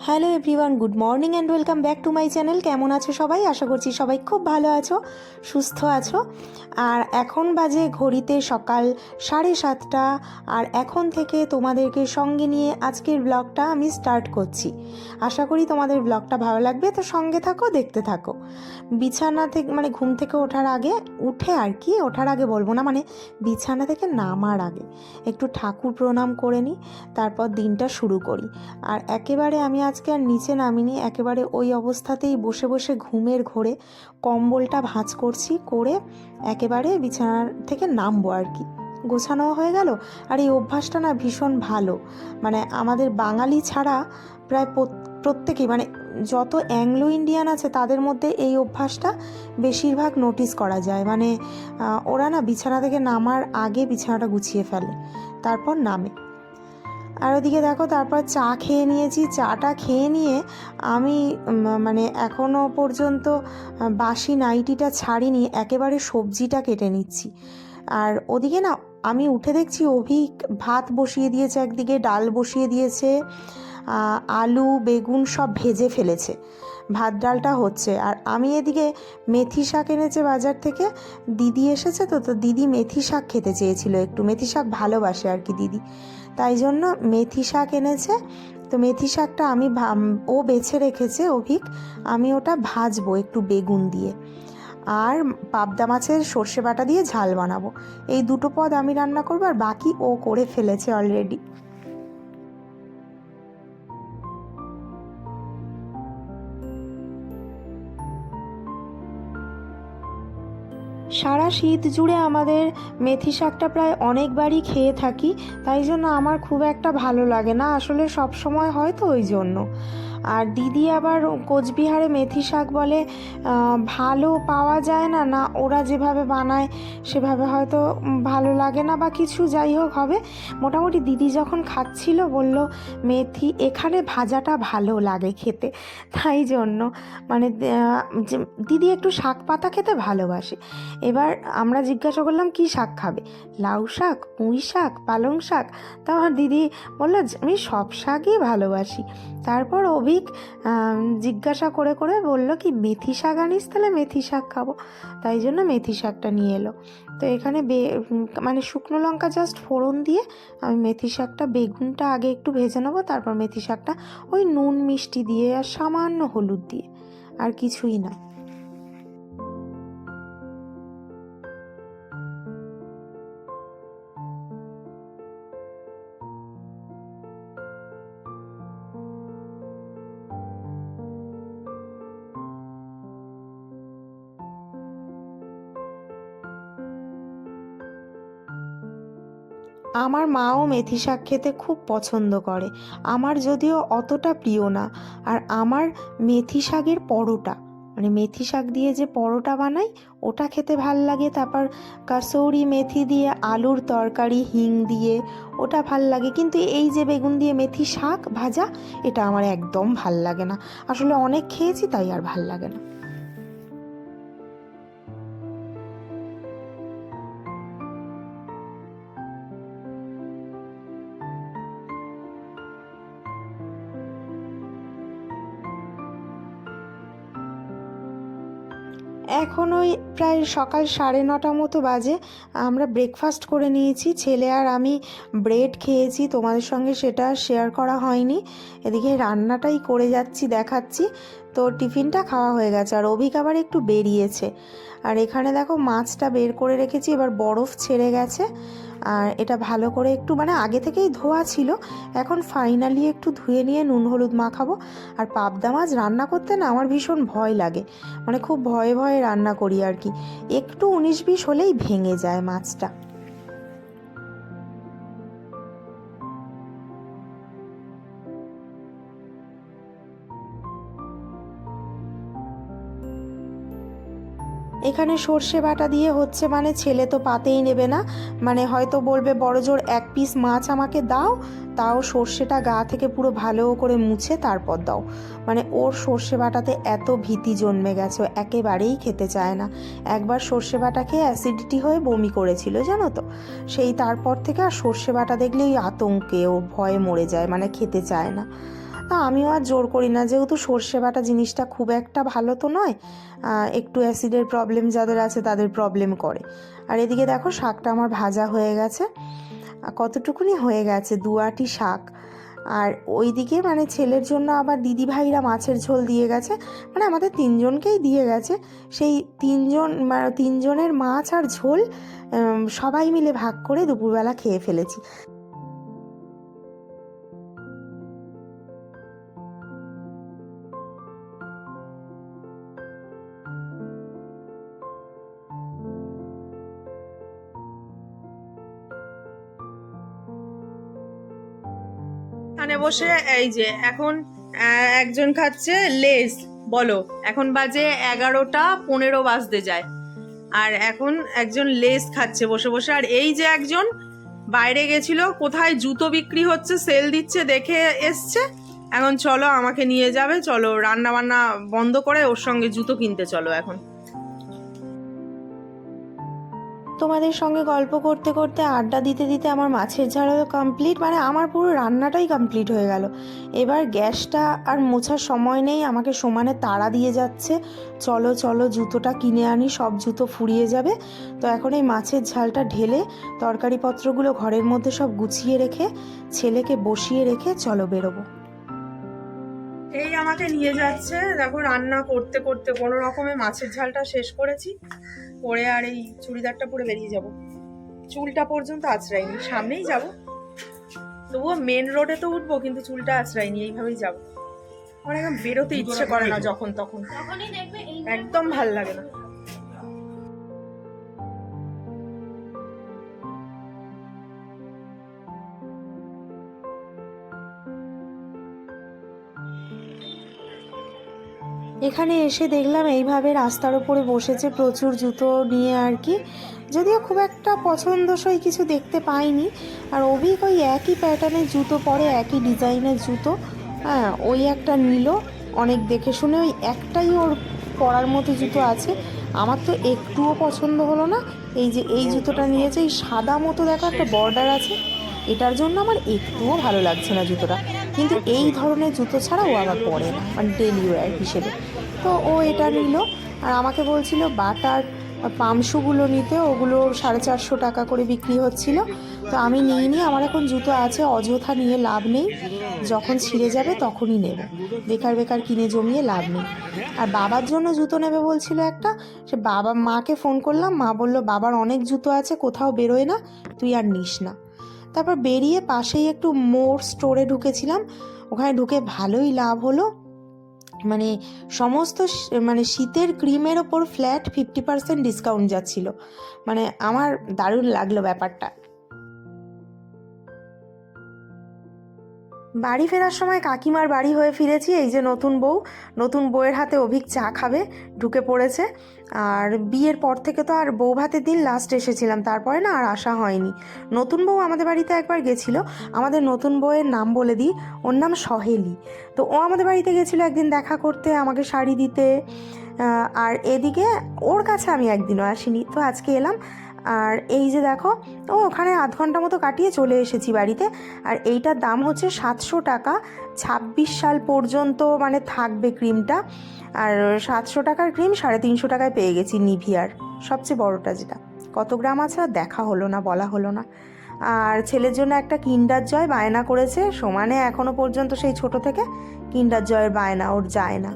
Hello everyone good morning and welcome back to my channel কেমন আছো সবাই? আশা করছি সবাই খুব ভালো আছো, সুস্থ আছো। আর এখন বাজে ঘড়িতে সকাল সাড়ে সাতটা। আর এখন থেকে তোমাদেরকে সঙ্গে নিয়ে আজকের ব্লগটা আমি স্টার্ট করছি। আশা করি তোমাদের ব্লগটা ভালো লাগবে, তো সঙ্গে থাকো, দেখতে থাকো। বিছানা থেকে মানে ঘুম থেকে ওঠার আগে, উঠে আর কি, ওঠার আগে বলব না মানে বিছানা থেকে নামার আগে একটু ঠাকুর প্রণাম করে নিই, তারপর দিনটা শুরু করি। আর একেবারে আমি আজকে আর নিচে নামিনি, একেবারে ওই অবস্থাতেই বসে বসে ঘুমের ঘোরে কম্বলটা ভাঁজ করছি, করে একেবারে বিছানার থেকে নামবো আর কি। গোছানো হয়ে গেল আর এই অভ্যাসটা না ভীষণ ভালো। মানে আমাদের বাঙালি ছাড়া প্রায় প্রত- প্রত্যেকেই মানে যত অ্যাংলো ইন্ডিয়ান আছে তাদের মধ্যে এই অভ্যাসটা বেশিরভাগ নোটিস করা যায়। মানে ওরা না বিছানা থেকে নামার আগে বিছানাটা গুছিয়ে ফেলে, তারপর নামে। আর ওদিকে দেখো, তারপর চা খেয়ে নিয়েছি। চাটা খেয়ে নিয়ে আমি মানে এখনও পর্যন্ত বাসি নাইটিটা ছাড়িনি, একেবারে সবজিটা কেটে নিচ্ছি। আর ওদিকে না, আমি উঠে দেখছি অভিক ভাত বসিয়ে দিয়েছে, একদিকে ডাল বসিয়ে দিয়েছে আলু, বেগুন সব ভেজে ফেলেছে। ভাত ডালটা হচ্ছে। আর আমি এদিকে মেথি শাক এনেছে বাজার থেকে। দিদি এসেছে তো তো দিদি মেথি শাক খেতে চেয়েছিল একটু। মেথি শাক ভালোবাসে আর কি দিদি। তাই জন্য মেথি শাক এনেছে। তো মেথি শাকটা আমি ও বেছে রেখেছে অভিক, আমি ওটা ভাজবো একটু বেগুন দিয়ে। আর পাবদা মাছের সর্ষে বাটা দিয়ে ঝাল বানাবো। এই দুটো পদ আমি রান্না করব আর বাকি ও করে ফেলেছে অলরেডি সারা শীত জুড়ে আমাদের মেথি শাকটা প্রায় অনেকবারই খেয়ে থাকি, তাই জন্য আমার খুব একটা ভালো লাগে না। আসলে সব সময় হয় তো ওই জন্য। আর দিদি আবার কোচবিহারে মেথি শাক বলে ভালো পাওয়া যায় না না ওরা যেভাবে বানায় সেভাবে হয়তো ভালো লাগে না বা কিছু, যাই হোক হবে। মোটামুটি দিদি যখন খাচ্ছিল বলল, মেথি, এখানে ভাজাটা ভালো লাগে খেতে। তাই জন্য মানে দিদি একটু শাক পাতা খেতে ভালোবাসে। এবার আমরা জিজ্ঞাসা করলাম, কি শাক খাবে? লাউ শাক, পুঁই শাক, পালং শাক। তা আমার দিদি বলল, আমি সব শাকই ভালোবাসি। তারপর অভিক আম, জিজ্ঞাসা করে করে বলল কি মেথি শাক আনিস তাহলে মেথি শাক খাব। তাই জন্য মেথি শাকটা নিয়ে এলো। তো এখানে বে মানে শুকনো লঙ্কা জাস্ট ফোড়ন দিয়ে আমি মেথি শাকটা বেগুনটা আগে একটু ভেজে নেব তারপর মেথি শাকটা ওই নুন মিষ্টি দিয়ে আর সামান্য হলুদ দিয়ে আর কিছুই না। আমার মাও মেথি শাক খেতে খুব পছন্দ করে। আমার যদিও অতটা প্রিয় না। আর আমার মেথি শাকের পরোটা মানে মেথি শাক দিয়ে যে পরোটা বানাই, ওটা খেতে ভালো লাগে। তারপর কাসৌরি মেথি দিয়ে আলুর তরকারি, হিং দিয়ে ওটা ভালো লাগে। কিন্তু এই যে বেগুন দিয়ে মেথি শাক ভাজা, এটা আমার একদম ভালো লাগে না। আসলে অনেক খেয়েছি, তাই আর ভালো লাগে না। এখন ওই প্রায় সকাল সাড়ে নটা মতো বাজে। আমরা ব্রেকফাস্ট করে নিয়েছি। ছেলে আর আমি ব্রেড খেয়েছি। তোমাদের সঙ্গে সেটা শেয়ার করা হয়নি। এদিকে রান্নাটাই করে যাচ্ছি, দেখাচ্ছি। তো টিফিনটা খাওয়া হয়ে গেছে আর অভিক আবার একটু বেরিয়েছে। আর এখানে দেখো মাছটা বের করে রেখেছি, এবার বরফ ছেড়ে গেছে। আর এটা ভালো করে একটু মানে আগে থেকেই ধোয়া ছিল। এখন ফাইনালি একটু ধুয়ে নিয়ে নুন, হলুদ মাখাবো। আর পাবদা মাছ রান্না করতে না আমার ভীষণ ভয় লাগে। মানে খুব ভয়ে ভয়ে রান্না করি আর কি। একটু উনিশ বিশ হলেই ভেঙে যায় মাছটা। এখানে সর্ষে বাটা দিয়ে হচ্ছে মানে ছেলে তো পাতেই নেবে না। মানে হয়তো বলবে, বড় জোর এক পিস মাছ আমাকে দাও। তাও সর্ষেটা গা থেকে পুরো ভালো করে মুছে তারপর দাও। মানে ওর সর্ষে বাটাতে এত ভীতি জন্মে গেছে একেবারেই খেতে চায় না। একবার সর্ষে বাটা খেয়ে অ্যাসিডিটি হয়ে বমি করেছিল, জানো তো? সেই তারপর থেকে আর সর্ষে বাটা দেখলেই আতঙ্কে ও ভয়ে মরে যায় মানে খেতে চায় না। তা আমিও আর জোর করি না। যেহেতু সর্ষে বাটা জিনিসটা খুব একটা ভালো তো নয় একটু অ্যাসিডের প্রবলেম যাদের আছে তাদের প্রবলেম করে। আর এদিকে দেখো শাকটা আমার ভাজা হয়ে গেছে। কতটুকুনি হয়ে গেছে? দুয়াটি শাক। আর ওইদিকে মানে ছেলের জন্য আবার দিদি ভাইরা মাছের ঝোল দিয়ে গেছে। মানে আমাদের তিনজনকেই দিয়ে গেছে। সেই তিনজন তিনজনের মাছ আর ঝোল সবাই মিলে ভাগ করে দুপুরবেলা খেয়ে ফেলেছি। বসে, এই যে এখন একজন খাচ্ছে লেস বলো, এখন বাজে এগারোটা পনেরো বাজতে যায়। আর এখন একজন লেস খাচ্ছে বসে বসে, আর এই যে একজন বাইরে গেছিল, কোথায় জুতো বিক্রি হচ্ছে, সেল দিচ্ছে, দেখে এসছে। এখন চলো, আমাকে নিয়ে যাবে, চলো রান্না বান্না বন্ধ করে, ওর সঙ্গে জুতো কিনতে চলো এখন। তোমাদের সঙ্গে গল্প করতে করতে, আড্ডা দিতে দিতে আমার মাছের ঝাড়ও কমপ্লিট মানে আমার পুরো রান্নাটাই কমপ্লিট হয়ে গেল। এবার গ্যাসটা আর মোছার সময় নেই, আমাকে সমানে তাড়া দিয়ে যাচ্ছে। চলো চলো, জুতোটা কিনে আনি, সব জুতো ফুরিয়ে যাবে। তো এখন এই মাছের ঝালটা ঢেলে তরকারিপত্রগুলো ঘরের মধ্যে সব গুছিয়ে রেখে, ছেলেকে বসিয়ে রেখে চলো বেরোবো। এই আমাকে নিয়ে যাচ্ছে। দেখো রান্না করতে করতে কোনো রকমে মাছের ঝালটা শেষ করেছি। পরে আর এই চুড়িদারটা পরে বেরিয়ে যাব। চুলটা পর্যন্ত আঁচড়াইনি সামনেই যাব। তবুও মেন রোডে তো উঠবো কিন্তু চুলটা আঁচড়াইনি এইভাবেই যাব। আমার একদম বেরোতে ইচ্ছে করে না যখন তখন। একদম ভালো লাগে না। এখানে এসে দেখলাম এইভাবে রাস্তার ওপরে বসেছে প্রচুর জুতো নিয়ে আর কি। যদিও খুব একটা পছন্দসই কিছু দেখতে পাইনি। আর অভিক ওই একই প্যাটার্নের জুতো পরে, একই ডিজাইনের জুতো। হ্যাঁ ওই একটা নিল। অনেক দেখে শুনে ওই একটাই ওর পরার মতো জুতো আছে। আমার তো একটুও পছন্দ হলো না। এই যে এই জুতোটা নিয়েছে, এই সাদা মতো দেখো একটা বর্ডার আছে। এটার জন্য আমার একটুও ভালো লাগছে না জুতোটা। কিন্তু এই ধরনের জুতো ছাড়া ও আবার পরে না মানে ডেলি ওয়্যার হিসেবে। তো ও এটা নিল, আর আমাকে বলছিল, বাটার পামশুগুলো নিতে, ওগুলো সাড়ে চারশো টাকা করে বিক্রি হচ্ছিল। তো আমি নিয়ে নিয়ে আমার এখন জুতো আছে, অযথা নিয়ে লাভ নেই। যখন ছিঁড়ে যাবে তখনই নেব। বেকার বেকার কিনে জমিয়ে লাভ নেই। আর বাবার জন্য জুতো নেবে বলছিল একটা, সে বাবা, মাকে ফোন করলাম, মা বলল, বাবার অনেক জুতো আছে, কোথাও বেরোয় না, তুই আর নিস না। তারপর বেরিয়ে পাশেই একটু মোর স্টোরে ঢুকেছিলাম। ওখানে ঢুকে ভালোই লাভ হলো। মানে সমস্ত মানে শীতের ক্রিমের ওপর ফ্ল্যাট ফিফটি পার্সেন্ট ডিসকাউন্ট যাচ্ছিল। মানে আমার দারুণ লাগল ব্যাপারটা। বাড়ি ফেরার সময় কাকিমার বাড়ি হয়ে ফিরেছি, এই যে নতুন বউ। নতুন বউয়ের হাতে অভিক চা খাবে, ঢুকে পড়েছে। আর বিয়ের পর থেকে তো আর বউ ভাতের দিন লাস্ট এসেছিলাম, তারপরে না আর আসা হয়নি। নতুন বউ আমাদের বাড়িতে একবার গেছিল। আমাদের নতুন বউয়ের নাম বলে দিই, ওর নাম সহেলি। তো ও আমাদের বাড়িতে গেছিল একদিন দেখা করতে, আমাকে শাড়ি দিতে। আর এদিকে ওর কাছে আমি একদিনও আসিনি। তো আজকে এলাম আর এই যে দেখো ও ওখানে আধ ঘণ্টা মতো কাটিয়ে চলে এসেছি বাড়িতে। আর এইটার দাম হচ্ছে সাতশো টাকা। ছাব্বিশ সাল পর্যন্ত মানে থাকবে ক্রিমটা। আর সাতশো টাকার ক্রিম সাড়ে তিনশো টাকায় পেয়ে গেছি নিভিয়ার। সবচেয়ে বড়টা যেটা। কত গ্রাম আছে আর দেখা হলো না, বলা হলো না। আর ছেলের জন্য একটা কিন্ডার জয় বায়না করেছে। সমানে এখনও পর্যন্ত সেই ছোট থেকে কিন্ডার জয়ের বায়না, ওর যায় না।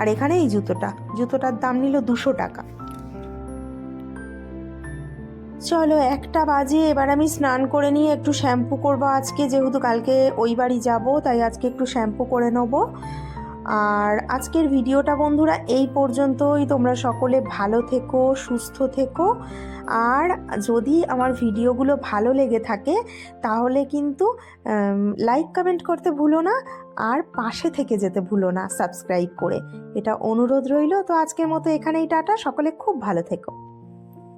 আর এখানে এই জুতোটা। জুতোটার দাম নিল দুশো টাকা। চলো, একটা বাজে, এবার আমি স্নান করে নিয়ে একটু শ্যাম্পু করব আজকে। যেহেতু কালকে ওই বাড়ি যাব, তাই আজকে একটু শ্যাম্পু করে নেব। আর আজকের ভিডিওটা বন্ধুরা এই পর্যন্তই। তোমরা সকলে ভালো থেকো, সুস্থ থেকো। আর যদি আমার ভিডিওগুলো ভালো লেগে থাকে, তাহলে কিন্তু লাইক কমেন্ট করতে ভুলো না। আর পাশে থেকে যেতে ভুলো না সাবস্ক্রাইব করে। এটা অনুরোধ রইল। তো আজকের মতো এখানেই টাটা। সকলে খুব ভালো থেকো।